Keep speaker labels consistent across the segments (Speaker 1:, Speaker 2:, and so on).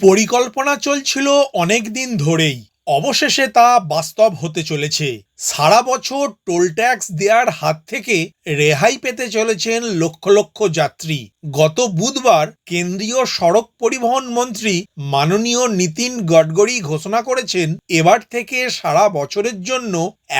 Speaker 1: পরিকল্পনা চলছিল অনেক দিন ধরেই। অবশেষে তা বাস্তব হতে চলেছে। সারা বছর টোল ট্যাক্স দেওয়ার হাত থেকে রেহাই পেতে চলেছেন লক্ষ লক্ষ যাত্রী। গত বুধবার কেন্দ্রীয় সড়ক পরিবহন মন্ত্রী মাননীয় নীতিন গডকরি ঘোষণা করেছেন, এবার থেকে সারা বছরের জন্য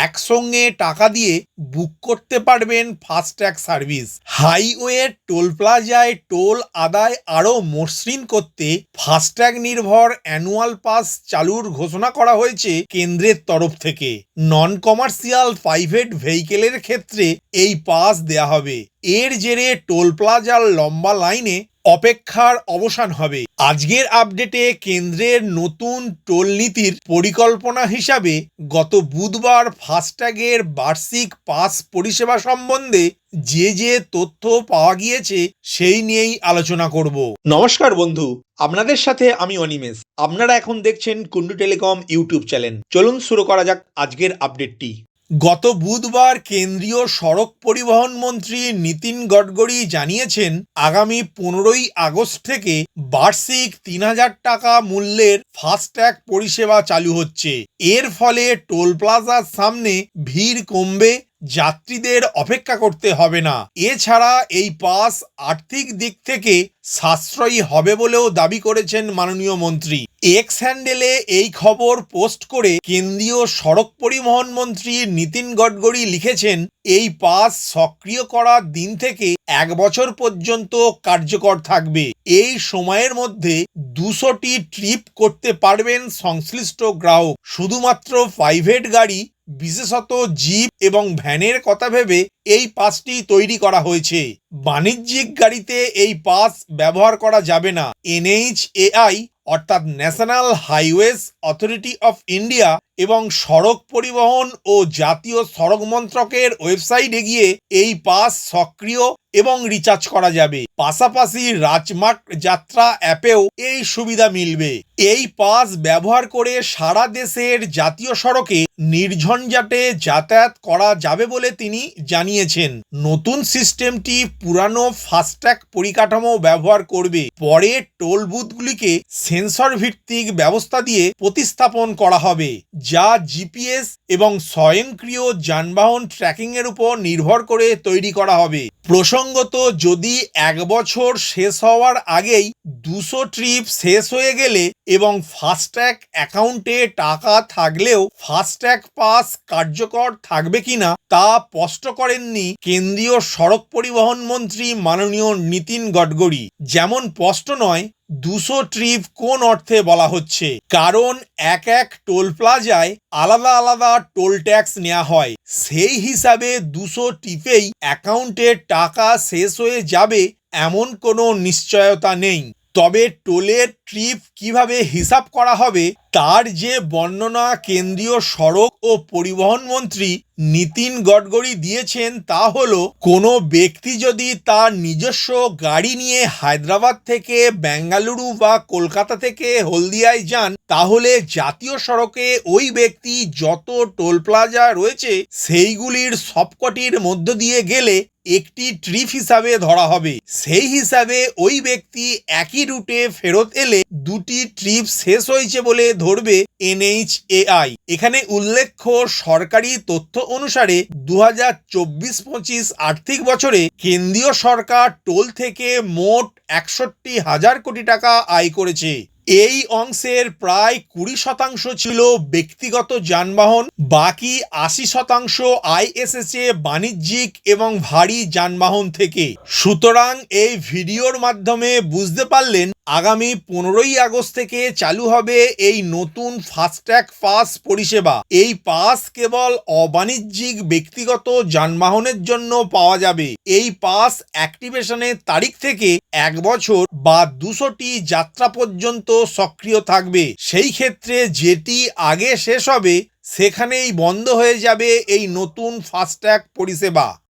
Speaker 1: একসঙ্গে টাকা দিয়ে বুক করতে পারবেন ফাস্ট্যাগ সার্ভিস। হাইওয়ে, টোল প্লাজায় টোল আদায় আরও মসৃণ করতে ফাস্ট্যাগ নির্ভর অ্যানুয়াল পাস চালুর ঘোষণা করা হয়েছে কেন্দ্রের তরফ থেকে। নন কমার্শিয়াল প্রাইভেট ভেহিকেলের ক্ষেত্রে এই পাস দেয়া হবে। এর জেরে টোল প্লাজার লম্বা লাইনে অপেক্ষার অবসান হবে। আজকের আপডেটে কেন্দ্রের নতুন টোল নীতির পরিকল্পনা হিসাবে গত বুধবার ফাস্ট্যাগের বার্ষিক পাস পরিষেবা সম্বন্ধে যে যে তথ্য পাওয়া গিয়েছে সেই নিয়েই আলোচনা করব। নমস্কার বন্ধু, আপনাদের সাথে আমি অনিমেষ। আপনারা এখন দেখছেন কুন্ডু টেলিকম ইউটিউব চ্যানেল। চলুন শুরু করা যাক আজকের আপডেটটি। গত বুধবার কেন্দ্রীয় সড়ক পরিবহন মন্ত্রী নীতিন গডকরি জানিয়েছেন, আগামী পনেরোই আগস্ট থেকে বার্ষিক তিন হাজার টাকা মূল্যের ফাস্ট্যাগ পরিষেবা চালু হচ্ছে। এর ফলে টোল প্লাজার সামনে ভিড় কমবে যাত্রীদের অপেক্ষা করতে হবে না। এছাড়া এই পাস আর্থিক দিক থেকে সাশ্রয়ী হবে বলেও দাবি করেছেন মাননীয় মন্ত্রী। এক্স হ্যান্ডেলে এই খবর পোস্ট করে কেন্দ্রীয় সড়ক পরিবহন মন্ত্রী নীতিন গডকরি লিখেছেন এই পাস সক্রিয় করার দিন থেকে এক বছর পর্যন্ত কার্যকর থাকবে। এই সময়ের মধ্যে দুশোটি ট্রিপ করতে পারবেন সংশ্লিষ্ট গ্রাহক। শুধুমাত্র প্রাইভেট গাড়ি, বিশেষত জিপ এবং ভ্যানের কথা ভেবে এই পাসটি তৈরি করা হয়েছে। বাণিজ্যিক গাড়িতে এই পাস ব্যবহার করা যাবে না। এনএইচএআই অর্থাৎ national highways authority of India এবং সড়ক পরিবহন ও জাতীয় সড়ক মন্ত্রকের ওয়েবসাইটে গিয়ে এই পাস সক্রিয় এবং রিচার্জ করা যাবে। পাশাপাশি রাজমার্গ যাত্রা অ্যাপেও এই সুবিধা মিলবে। এই পাস ব্যবহার করে সারা দেশের জাতীয় সড়কে নির্ঝঞ্ঝাটে যাতায়াত করা যাবে বলে তিনি জানিয়েছেন। নতুন সিস্টেমটি পুরানো ফাস্ট্যাগ পরিকাঠামো ব্যবহার করবে। পরে টোল বুথগুলিকে সেন্সর ভিত্তিক ব্যবস্থা দিয়ে প্রতিস্থাপন করা হবে। যা জিপিএস এবং স্বয়ংক্রিয় যানবাহন ট্র্যাকিংয়ের উপর নির্ভর করে তৈরি করা হবে। প্রসঙ্গত, যদি এক বছর শেষ হওয়ার আগেই দুশো ট্রিপ শেষ হয়ে গেলে এবং ফাস্ট্যাগ অ্যাকাউন্টে টাকা থাকলেও ফাস্ট্যাগ পাস কার্যকর থাকবে কিনা তা স্পষ্ট করেননি কেন্দ্রীয় সড়ক পরিবহন মন্ত্রী মাননীয় নীতিন গডকরি। যেমন স্পষ্ট নয় দুশো ট্রিপ কোন অর্থে বলা হচ্ছে? কারণ এক এক টোল প্লাজায় আলাদা আলাদা টোল ট্যাক্স নেওয়া হয়। সেই হিসাবে দুশো ট্রিপেই অ্যাকাউন্টে টাকা শেষ হয়ে যাবে এমন কোনো নিশ্চয়তা নেই। তবে টোলের ট্রিপ কীভাবে হিসাব করা হবে, তার যে বর্ণনা কেন্দ্রীয় সড়ক ও পরিবহন মন্ত্রী নীতিন গডকরি দিয়েছেন তা হল, কোনো ব্যক্তি যদি তার নিজস্ব গাড়ি নিয়ে হায়দ্রাবাদ থেকে বেঙ্গালুরু বা কলকাতা থেকে হলদিয়ায় যান, তাহলে জাতীয় সড়কে ওই ব্যক্তি যত টোল প্লাজা রয়েছে, সেইগুলির সবকটির মধ্য দিয়ে গেলে একটি ট্রিপ হিসাবে ধরা হবে। সেই হিসাবে ওই ব্যক্তি একই রুটে ফেরত এলে দুটি ট্রিপ শেষ হয়েছে বলে ধরবে এনএইচএআই। এখানে উল্লেখ্য, সরকারি তথ্য অনুসারে দু হাজার চব্বিশ পঁচিশ আর্থিক বছরে কেন্দ্রীয় সরকার টোল থেকে মোট একষট্টি হাজার কোটি টাকা আয় করেছে। এই অংশের প্রায় কুড়ি শতাংশ ছিল ব্যক্তিগত যানবাহন, বাকি আশি শতাংশ আইএসএসএ বাণিজ্যিক এবং ভারী যানবাহন থেকে। সুতরাং এই ভিডিওর মাধ্যমে বুঝতে পারলেন আগামী পনেরোই আগস্ট থেকে চালু হবে এই নতুন ফাস্ট্যাগ পাস পরিষেবা। এই পাস কেবল অবাণিজ্যিক ব্যক্তিগত যানবাহনের জন্য পাওয়া যাবে। এই পাস অ্যাক্টিভেশনের তারিখ থেকে এক বছর বা দুশোটি যাত্রা পর্যন্ত সক্রিয় থাকবে। সেই ক্ষেত্রে যেটি আগে শেষ হবে, সেখানেই বন্ধ হয়ে যাবে এই নতুন ফাস্ট্যাগ পরিষেবা।